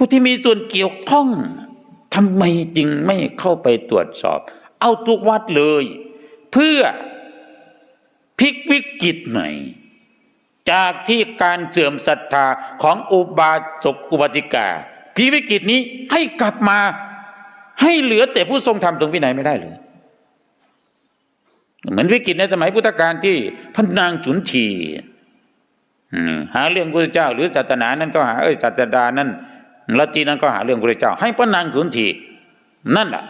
ผู้ที่มีส่วนเกี่ยวข้องทำไมจึงไม่เข้าไปตรวจสอบ เอาทุกวัดเลย เพื่อพลิกวิกฤตใหม่จากที่การเสื่อมศรัทธาของอุบาสกอุบาสิกาพลิกวิกฤตนี้ให้กลับมาให้เหลือแต่ผู้ทรงธรรมทรงวินัยไม่ได้เลยเหมือนวิกฤตในสมัยพุทธกาลที่พระนางฉุนทีหาเรื่องพระเจ้าหรือศาสนานั้นก็หาเอ้ยศาสดานั้น ลัทธินั้นก็หาเรื่องพระเจ้า ให้พระนางฉุนทีนั่นแหละ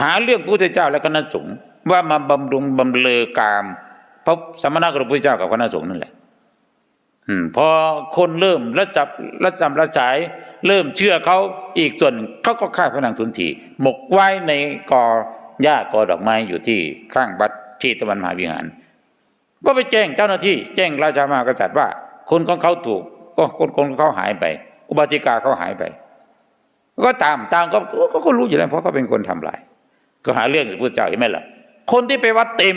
หาเรื่องพระพุทธเจ้าและคณะสงฆ์ว่ามาบำรุงบำเลอกามพระสมณะกับพระพุทธเจ้ากับคณะสงฆ์นั่นแหละพอคนเริ่มระจับระจำระสาย เริ่มเชื่อเขาอีกส่วนเขาก็ฆ่าพระนางทุนทีหมกไว้ในกอหญ้ากอดอกไม้อยู่ที่ข้างวัดชีตะวันมหาวิหาร ก็ไปแจ้งเจ้าหน้าที่ แจ้งราชามากษัตริย์ว่า คนของเขาถูกก็คนของเขาหายไป อุบาสิกาเขาหายไป ก็ตามตามก็ก็ก็รู้อยู่แล้วเพราะเขาเป็นคนทำลาย ก็หาเรื่องกับพระเจ้าเห็นไหมล่ะ คนที่ไปวัดเต็ม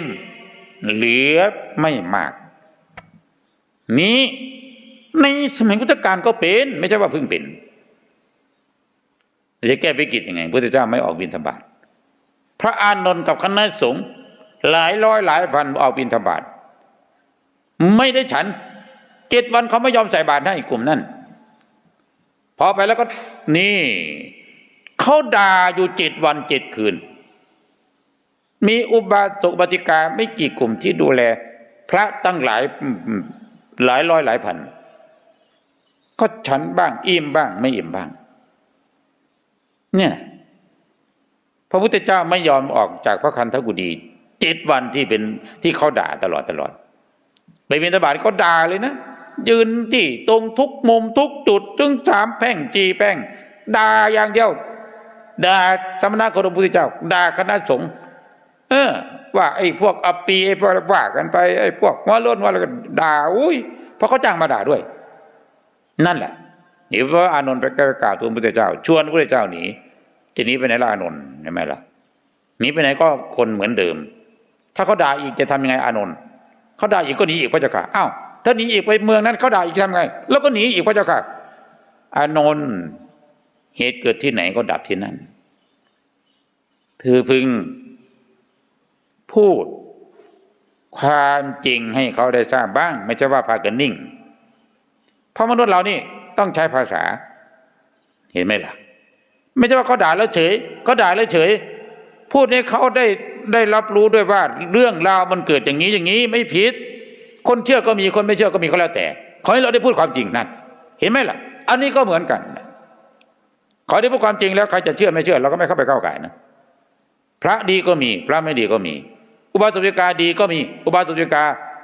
เหลือไม่มาก นี้ในสมัยพุทธกาลก็เป็น ไม่ใช่ว่าเพิ่งเป็นจะแก้วิกฤตยังไงพระเจ้าไม่ออกบิณฑบาตพระอานนท์กับคณะสงฆ์หลายร้อยหลายพันออกบิณฑบาตไม่ได้ฉันเจ็ดวันเขาไม่ยอมใส่บาตรให้กลุ่มนั้น พอไปแล้วก็นี่เขาด่าอยู่เจ็ดวันเจ็ดคืน มีอุบาสกบาสิกาไม่กี่กลุ่มที่ดูแล พระตั้งหลายหลายร้อยหลายพัน ก็ฉันบ้างอิ่มบ้าง ไม่อิ่มบ้าง เนี่ยพระพุทธเจ้าไม่ยอมออกจากพระคันธกุฎีเจ็ดวันที่เป็นที่เขาด่าตลอดตลอดไปบิณฑบาตเขาด่าเลยนะ ยืนที่ตรงทุกมุมทุกจุดถึงสามแพ่งจีแพ่งด่าอย่างเดียวด่าสมณะโคดมพุทธเจ้าด่าคณะสงฆ์เออ ว่าไอ้พวกอปีไอ้พวกว่ากันไปไอ้พวกมาล้นว่าแล้วก็ด่าอุ้ยเพราะเขาจ้างมาด่าด้วย นั่นแหละนี่เพราะอานนท์ไปกล่าวทูลพระพุทธเจ้า ชวนพระพุทธเจ้าหนีจะหนีไปไหนล่ะอานนท์ใช่ไหมล่ะหนีไปไหนก็คนเหมือนเดิม ถ้าเขาด่าอีกจะทำยังไงอานนท์เขาด่าอีกก็หนีอีกพระเจ้าค่ะอ้าว ถ้าหนีอีกไปเมืองนั้นเขาด่าอีกทำไง แล้วก็หนีอีกพระเจ้าค่ะ อานนท์เหตุเกิดที่ไหนก็ดับที่นั่น เธอพึง พูด ความจริงให้เขาได้ทราบบ้าง ไม่ใช่ว่าพากันนิ่ง เพราะมนุษย์เรานี่ต้องใช้ภาษา เห็นไหมล่ะ ไม่ใช่ว่าเขาด่าแล้วเฉยเขาด่าแล้วเฉย พูดให้เขาได้ได้รับรู้ด้วยว่า เรื่องราวมันเกิดอย่างนี้อย่างนี้ไม่ผิด คนเชื่อก็มีคนไม่เชื่อก็มีก็แล้วแต่ ขอให้เราได้พูดความจริงนั่นเห็นไหมล่ะ อันนี้ก็เหมือนกัน ขอได้พูดความจริงแล้วใครจะเชื่อไม่เชื่อ เราก็ไม่เข้าไปเก้าไก่นะ พระดีก็มี พระไม่ดีก็มี อุบาสกกาดีก็มี อุบาสกกา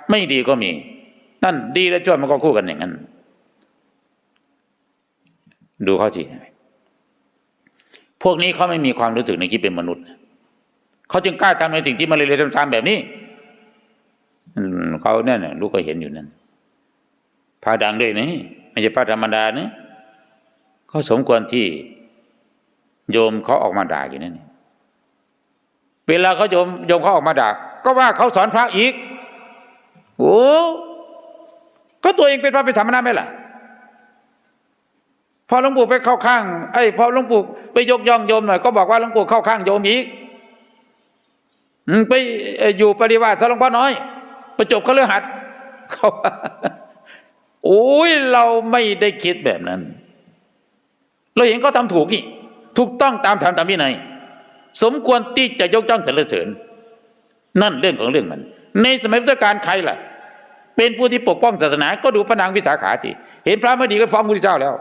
ไม่ดีก็มี นั่นดีและชั่วมันก็คู่กันอย่างนั้น ดูเขาทีพวกนี้เขาไม่มีความรู้สึกในคิดเป็นมนุษย์ เขาจึงกล้าทำในสิ่งที่มันเลยๆซ้ำๆแบบนี้ เขาเนี่ยลูกก็เห็นอยู่นั่นพาดังด้วยนี่ไม่ใช่พระธรรมดานะเขาสมควรที่โยมเขาออกมาด่าอยู่นั่นเวลาเขาโยมโยมเขาออกมาด่า ก็ว่าเขาสอนพระอีกโอ้ก็ตัวเองเป็นพระเป็นธรรมนาไหมล่ะพอหลวงปู่ไปเข้าข้างไอ้พอหลวงปู่ไปยกย่องโยมหน่อยก็บอกว่าหลวงปู่เข้าข้างโยมอีกไปอยู่ปริวาสหลวงพ่อน้อย ประจบเขาเลือหัดเขาโอ้ยเราไม่ได้คิดแบบนั้น เราเห็นเขาทำถูกนี่ ถูกต้องตามธรรมตามวินัยสมควรที่จะยกย่องสรรเสริญ นั่นเรื่องของเรื่องมัน ในสมัยพุทธกาลใครล่ะ เป็นผู้ที่ปกป้องศาสนา ก็ดูพระนางวิสาขาสิเห็นพระไม่ดีก็ฟ้องพระเจ้าแล้ว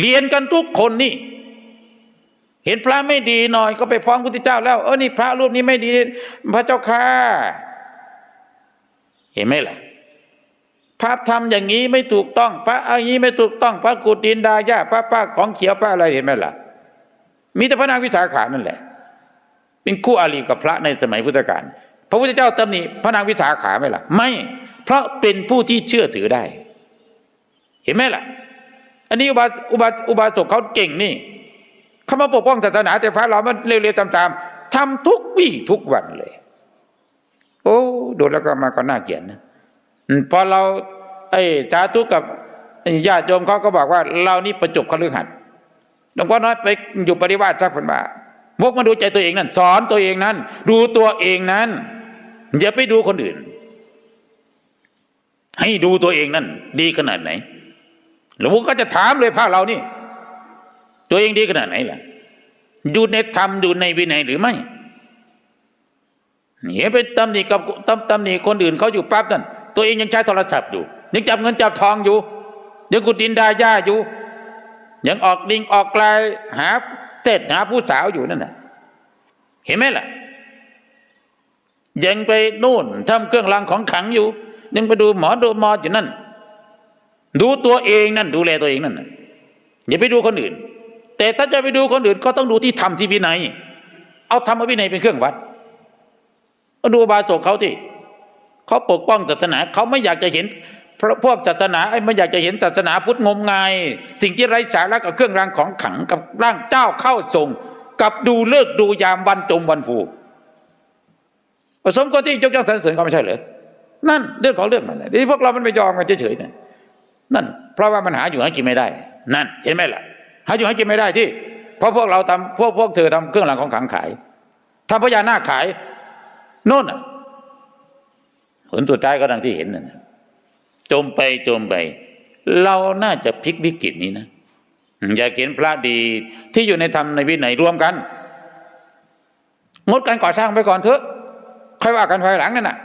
เรียนกันทุกคนนี่ เห็นพระไม่ดีหน่อยก็ไปฟ้องพระเจ้าแล้วเออนี่พระรูปนี้ไม่ดี พระเจ้าค่ะ เห็นไหมล่ะพระทำอย่างนี้ไม่ถูกต้อง พระอย่างนี้ไม่ถูกต้อง พระกุดินดาย่าพระป้าของเขียวพระอะไรเห็นไหมล่ะ มีแต่พระนางวิสาขานั่นแหละ เป็นคู่อาลีกับพระในสมัยพุทธกาลพระพุทธเจ้าตำหนิพระนางวิสาขาไหมล่ะ ไม่ เพราะเป็นผู้ที่เชื่อถือได้ เห็นไหมล่ะ อันนี้อุบาอุบาอุบาสกเขาเก่งนี่เขามาปกป้องศาสนาแต่พระเรามันเร็วๆจำๆทำทุกวี่ทุกวันเลย โอ้ดูแล้วก็มาก็น่าเกลียดนะพอเราไอ้สาธุกับญาติโยมเขาก็บอกว่า เรานี่ประจบคฤหัสถ์หลวงพ่อน้อยไปอยู่ปริวาสสักพันบาทวกมาดูใจตัวเองนั่นสอนตัวเองนั้น ดูตัวเองนั้น อย่าไปดูคนอื่น ให้ดูตัวเองนั่น ดีขนาดไหนหลวงพ่อก็จะถามเลยพระเรานี่ ตัวเองดีขนาดไหนล่ะอยู่ในธรรมอยู่ในวินัยหรือไม่ เนี่ยไปตำหนิกับตำตำหนิคนอื่นเขาอยู่ปั๊บนั่นตัวเองยังใช้โทรศัพท์อยู่ ยังจับเงินจับทองอยู่ ยังกุดินดาย่าอยู่ ยังออกลิงออกลายหาเจ็ดหาผู้สาวอยู่นั่นน่ะ เห็นไหมล่ะ ยังไปนู่นทำเครื่องรางของขังอยู่ ยังไปดูหมอดูหมออยู่นั่น ดูตัวเองนั่น ดูแลตัวเองนั่นน่ะอย่าไปดูคนอื่น แต่ถ้าจะไปดูคนอื่นก็ต้องดูที่ธรรมที่วินัย เอาธรรมวินัยเป็นเครื่องวัด ก็ดูบาศกเขาที่เขาปกป้องศาสนาเขาไม่อยากจะเห็นพราะพวกศาสนาไอ้ไม่อยากจะเห็นศาสนาพุทธงมงาย สิ่งที่ไร้สาระกับเครื่องรางของขังกับร่างเจ้าเข้าทรง กับดูเลิกดูยามวันจมวันฟูผสมกับที่ยกย่องสรรเสริญเขาไม่ใช่เหรอนั่นเรื่องของเรื่องมันนที่พวกเรามันไปยอมกันเฉยๆนั่นนั่น เพราะว่ามันหาอยู่หากินไม่ได้ นั่น เห็นไหมล่ะ หาอยู่หากินไม่ได้ที่เพราะพวกเราทำพวกพวกเธอทำเครื่องรางของขังขายทำพญานาคขาย โน่นน่ะผลสุดท้ายก็ดังที่เห็นนั่นน่ะจมไปจมไป เราน่าจะพลิกวิกฤตนี้นะอยากเห็นพระดีที่อยู่ในธรรมในวินัยรวมกัน งดการก่อสร้างไปก่อนเถอะ ค่อยว่ากันภายหลังนั่นน่ะ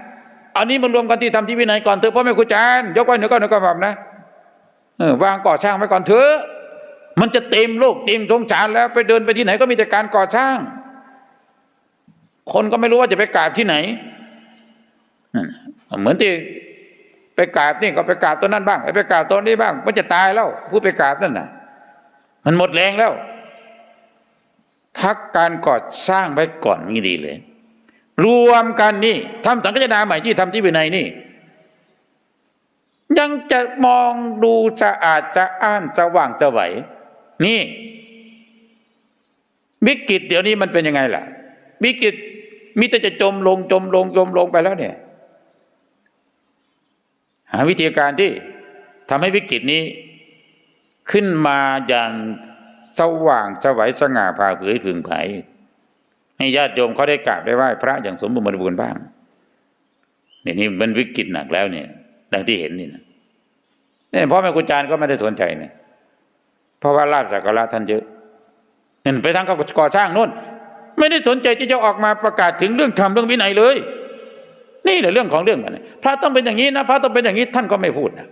อันนี้มันรวมกันที่ทำที่วินัยก่อนเถอะพ่อแม่ครูอาจารย์ยกไว้เหนือก้อนเหนือก้อนแบบนะวางก่อสร้างไปก่อนเถอะ มันจะเต็มโลกเต็มสงสารแล้วไปเดินไปที่ไหนก็มีแต่การก่อสร้าง คนก็ไม่รู้ว่าจะไปกราบที่ไหน เหมือนที่ไปกราบนี่ก็ไปกราบตัวนั้นบ้างไปกราบตัวนี้บ้าง มันจะตายแล้วผู้ไปกราบนั่นน่ะ มันหมดแรงแล้ว พักการก่อสร้างไว้ก่อนนี่ดีเลย รวมกันนี่ทำสังฆนาใหม่ที่ทำที่วินัยนี่ ยังจะมองดูจะอาจจะอ่านจะว่างจะไหว นี่วิกฤตเดี๋ยวนี้มันเป็นยังไงล่ะวิกฤต มิแต่จะจมลงจมลงจมลงไปแล้วเนี่ย หาวิธีการที่ทำให้วิกฤตนี้ ขึ้นมาอย่างสว่างสวัยสง่าผ่าเผยผึ่งไผให้ญาติโยมเขาได้กราบได้ไหว้พระอย่างสมบูรณ์บริบูรณ์บ้างเนี่ยนี่มันวิกฤตหนักแล้วเนี่ย ดังที่เห็นนี่นะเนี่ยพ่อแม่ครูอาจารย์ก็ไม่ได้สนใจเนี่ยเพราะว่าลาบสักการะท่านเยอะเห็นไปทางก่อสร้างนู่น ไม่ได้สนใจที่จะออกมาประกาศถึงเรื่องธรรมเรื่องวินัยเลย นี่แหละเรื่องของเรื่องมันพระต้องเป็นอย่างนี้นะพระต้องเป็นอย่างนี้ท่านก็ไม่พูดนะ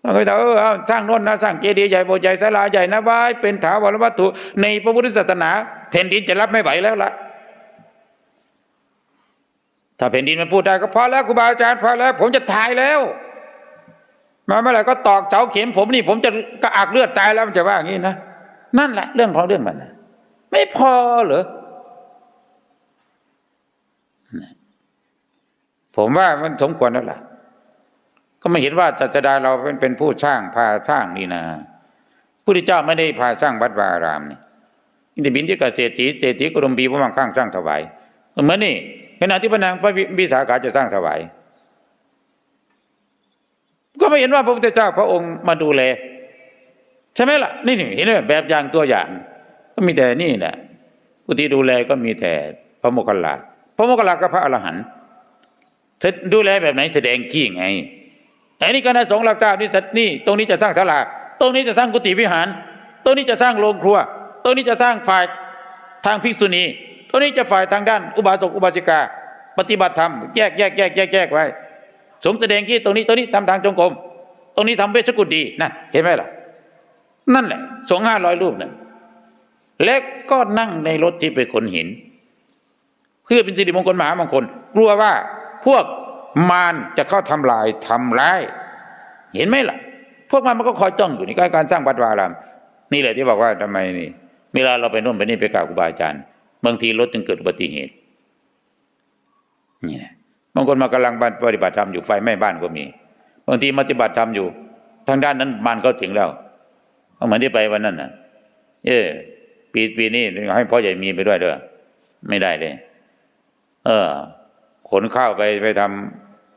เราเคยถามเออสร้างโน่นนะสร้างเจดีย์ใหญ่โบสถ์ใหญ่ศาลาใหญ่นะไว้เป็นถาวรวัตถุ ในพระพุทธศาสนาแผ่นดินจะรับไม่ไหวแล้วละถ้าแผ่นดินมันพูดได้ก็พอแล้วครูบาอาจารย์พอแล้ว ผมจะตายแล้ว มาเมื่อไหร่ก็ตอกเสาเข็มผมนี่ผมจะกระอักเลือดตายแล้วมันจะว่าอย่างนี้นะนั่นแหละเรื่องของเรื่องมันนะ ไม่พอเหรอผมว่ามันสมควรแล้วล่ะ ก็ไม่เห็นว่าศาสดาเราเป็นเป็นผู้สร้างพาสร้างนี่นะพุทธเจ้าไม่ได้พาสร้างวัดวารามนี่อินทบินที่กับเศรษฐีเศรษฐีกรมบีพระมังข้างสร้างถวายเหมือนนี่ขณะที่พระนางพระวิสาขาจะสร้างถวาย ก็ไม่เห็นว่าพระพุทธเจ้าพระองค์มาดูแล ใช่ไหมล่ะ นี่เห็นไหมแบบอย่างตัวอย่าง ก็มีแต่นี่แหละผู้ที่ดูแลก็มีแต่พระโมคคัลลาพระโมคคัลลาก็พระอรหันต์ดูแลแบบไหนแสดงขี้ไงไอ้นี่คณะสงฆ์หลักเจ้านี่สัตนี่ ตรงนี้จะสร้างศาลา ตรงนี้จะสร้างกุฏิวิหาร ตรงนี้จะสร้างโรงครัว ตรงนี้จะสร้างฝ่ายทางภิกษุณี ตรงนี้จะฝ่ายทางด้าน อุบาสกอุบาสิกา ปฏิบัติธรรมแยกแยกแยกแยกแยกไว้ สงฆ์แสดงที่ตรงนี้ตรงนี้ทำทางจงกรม ตรงนี้ทำเวชกุฏดีนั่นเห็นไหมล่ะ นั่นแหละสงฆ์ห้าร้อยรูปนั่น และก็นั่งในรถที่ไปขนหิน เพื่อเป็นสิริมงคลมหามงคล กลัวว่าพวกมารจะเข้าทำลายทำร้าย เห็นไหมล่ะ พวกมันมันก็คอยจ้องอยู่ในการสร้างวัดวาราม นี่แหละที่บอกว่าทำไมนี่เวลาเราไปโน่นไปนี่ไปกราบครูบาอาจารย์บางทีรถจึงเกิดอุบัติเหตุนี่นะบางคนมากำลังปฏิบัติธรรมอยู่ไฟไหม้บ้านก็มี บางทีปฏิบัติธรรมอยู่ ทางด้านนั้นมารเขาถึงแล้วเหมือนที่ไปวันนั้นน่ะเออ ปีปีนี้ให้พ่อใหญ่มีไปด้วยเด้อไม่ได้เลย เออ ขนข้าวไปไปท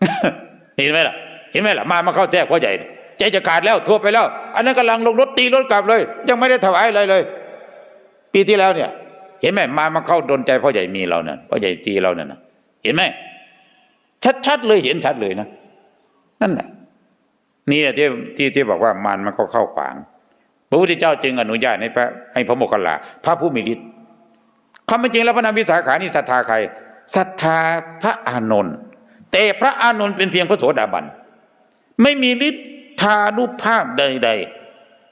ำเห็นไหมล่ะ เห็นไหมล่ะ มามาเข้าแจ้งพ่อใหญ่ ใจจะขาดแล้วทั่วไปแล้ว อันนั้นกำลังลงรถตีรถกลับเลย ยังไม่ได้ถวายอะไรเลย ปีที่แล้วเนี่ย เห็นไหมมามาเข้าดนใจพ่อใหญ่มีเราเนี่ยพ่อใหญ่จีเราเนี่ยนะเห็นไหมชัดๆเลยเห็นชัดเลยนะนั่นแหละนี่แหละที่ที่ที่บอกว่ามันมันก็เข้าขวาง พระพุทธเจ้าจึงอนุญาตให้พระให้พระโมคคัลลาพระผู้มีฤทธิ์คำเป็นจริงแล้วพระนามวิสาขานี่ศรัทธาใครศรัทธาพระอานนท์แต่พระอานนท์เป็นเพียงพระโสดาบันไม่มีฤทธานุภาพใด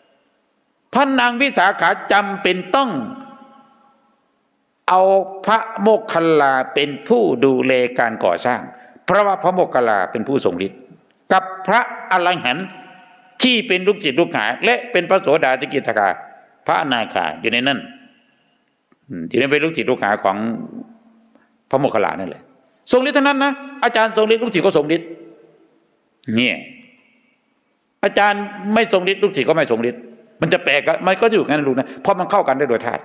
ๆพระนางวิสาขาจำเป็นต้องเอาพระโมคคัลลาเป็นผู้ดูแลการก่อสร้าง เพราะว่าพระโมคคัลลาเป็นผู้ทรงฤทธิ์กับพระอรหันต์ ที่เป็นลูกจิตลูกหา และเป็นพระโสดาสกิทาคาพระอนาคาอยู่ในนั้นอยู่ในเป็นลูกจิตลูกหาของพระโมคคัลลานั่นแหละทรงฤทธิ์ทั้งนั้นนะอาจารย์ทรงฤทธิ์ลูกศิษย์ก็ทรงฤทธิ์เนี่ยอาจารย์ไม่ทรงฤทธิ์ลูกศิษย์ก็ไม่ทรงฤทธิ์มันจะแปลกมันก็อยู่กันรู้นะเพราะมันเข้ากันได้โดยธาตุ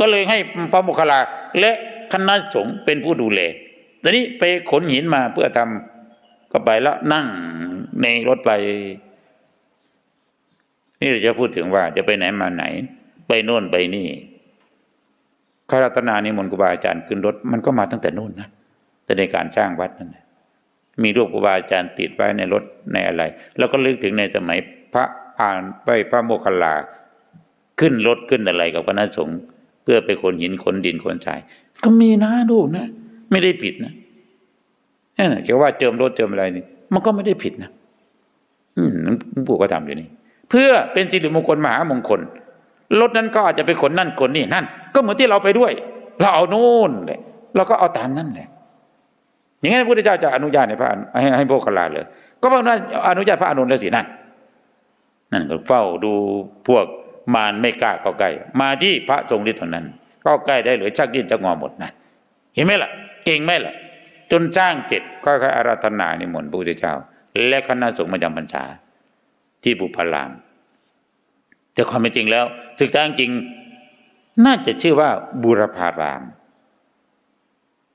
ก็เลยให้พระโมคคัลลาและคณะสงฆ์เป็นผู้ดูแลตอนนี้ไปขนหินมาเพื่อทำก็ไปแล้วนั่งในรถไป นี่เราจะพูดถึงว่าจะไปไหนมาไหน ไปโน่นไปนี่ข้ารัตนานิมนต์ครูบาอาจารย์ขึ้นรถมันก็มาตั้งแต่นู่นนะแต่ในการสร้างวัดนั่นแหละมีรูปครูบาอาจารย์ติดไว้ในรถในอะไร แล้วก็ลึกถึงในสมัยพระอ่านไปพระโมคคัลลา ขึ้นรถขึ้นอะไรกับคณะสงฆ์เพื่อไปขนหินขนดินขนทราย ก็มีนะดูกนะ ไม่ได้ผิดนะนี่นะจะว่าเจิมรถเจิมอะไรนี่มันก็ไม่ได้ผิดนะ อืมหลวงปู่ก็ทำอยู่นี่ เพื่อเป็นสิริมงคลมหามงคลรถนั้นก็อาจจะไปขนนั่นขนนี่นั่น ก็เหมือนที่เราไปด้วย เราเอานู่นเลยเราก็เอาตามนั่นแหละอย่างนั้นพระพุทธเจ้าจะอนุญาตให้พระให้ให้พวกขลาเลย ก็พระอนุญาตพระอนุนแล้วสินั่นนั่นก็เฝ้าดูพวกมารไม่กล้าเข้าใกล้มาที่พระทรงฤทธิ์เท่านั้นเข้าใกล้ได้หรือชักดิ้นจะงอหมดนั่นเห็นไหมล่ะ เก่งไหมล่ะ จนสร้างเจ็ดก็ค่อยอาราธนานิมนต์พระพุทธเจ้า และคณะสงฆ์มาจำพรรษา ที่บุพาราม แต่ความเป็นจริงแล้ว ศึกษาจริง น่าจะชื่อว่าบุรพาราม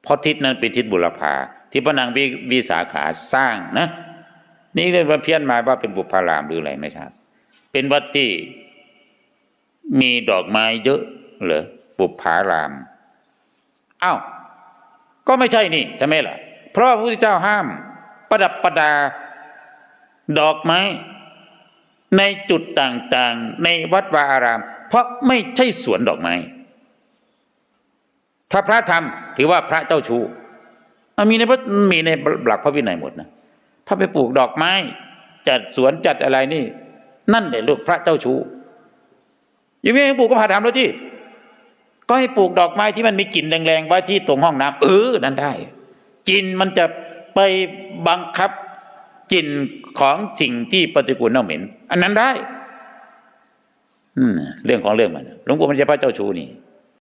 เพราะทิศนั้นเป็นทิศบุรพา ที่พระนางวิวิสาขาสร้างนะ นี่เรื่องเพี้ยนมาว่าเป็นบุพารามหรืออะไรไม่ทราบเป็นวัดที่มีดอกไม้เยอะเหรอบุพารามอ้าวก็ไม่ใช่นี่ใช่ไหมล่ะ เพราะพระพุทธเจ้าห้าม ประดับประดา ดอกไม้ ในจุดต่างๆ ในวัดวาอาราม เพราะไม่ใช่สวนดอกไม้ ถ้าพระทำถือว่าพระเจ้าชู้มีในพระมีในหลักพระวินัยหมดนะถ้าไปปลูกดอกไม้ จัดสวนจัดอะไรนี่ นั่นแหละลูกพระเจ้าชู้อย่างนี้ปลูกก็พาทำแล้วที่ก็ให้ปลูกดอกไม้ที่มันมีกลิ่นแรงๆไว้ที่ตรงห้องน้ำเออนั่นได้กลิ่นมันจะไปบังคับ กลิ่นของสิ่งที่ปฏิกูลเน่าเหม็น อันนั้นได้ อืมเรื่องของเรื่องมันหลวงปู่มันจะพระเจ้าชู้นี่